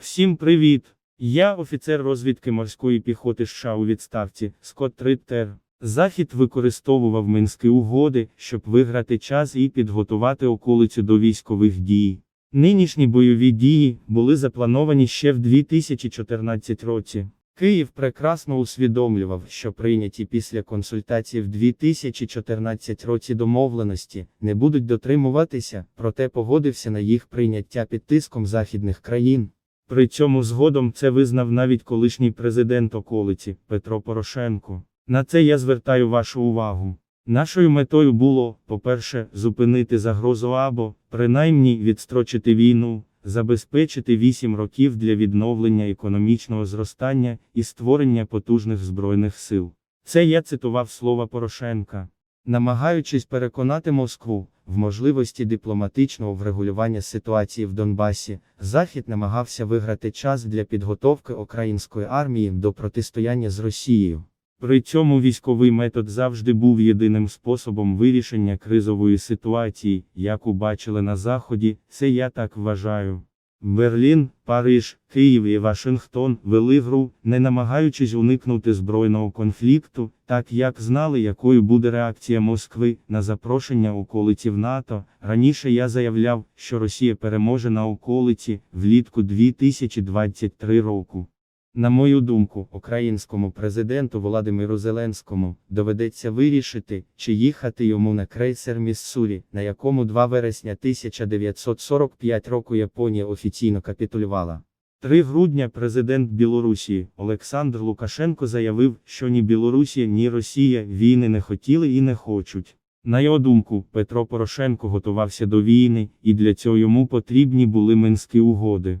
Всім привіт! Я офіцер розвідки морської піхоти США у відставці Скотт Риттер. Захід використовував Мінські угоди, щоб виграти час і підготувати околицю до військових дій. Нинішні бойові дії були заплановані ще в 2014 році. Київ прекрасно усвідомлював, що прийняті після консультацій в 2014 році домовленості не будуть дотримуватися, проте погодився на їх прийняття під тиском західних країн. При цьому згодом це визнав навіть колишній президент околиці Петро Порошенко. На це я звертаю вашу увагу. Нашою метою було, по-перше, зупинити загрозу або, принаймні, відстрочити війну, забезпечити 8 років для відновлення економічного зростання і створення потужних збройних сил. Це я цитував слова Порошенка. Намагаючись переконати Москву в можливості дипломатичного врегулювання ситуації в Донбасі, Захід намагався виграти час для підготовки української армії до протистояння з Росією. При цьому військовий метод завжди був єдиним способом вирішення кризової ситуації, яку бачили на Заході, це я так вважаю. Берлін, Париж, Київ і Вашингтон вели гру, не намагаючись уникнути збройного конфлікту, так як знали, якою буде реакція Москви на запрошення околиців НАТО. Раніше я заявляв, що Росія переможе на околиці влітку 2023 року. На мою думку, українському президенту Володимиру Зеленському доведеться вирішити, чи їхати йому на крейсер Міссурі, на якому 2 вересня 1945 року Японія офіційно капітулювала. 3 грудня президент Білорусі Олександр Лукашенко заявив, що ні Білорусія, ні Росія війни не хотіли і не хочуть. На його думку, Петро Порошенко готувався до війни, і для цього йому потрібні були Минські угоди.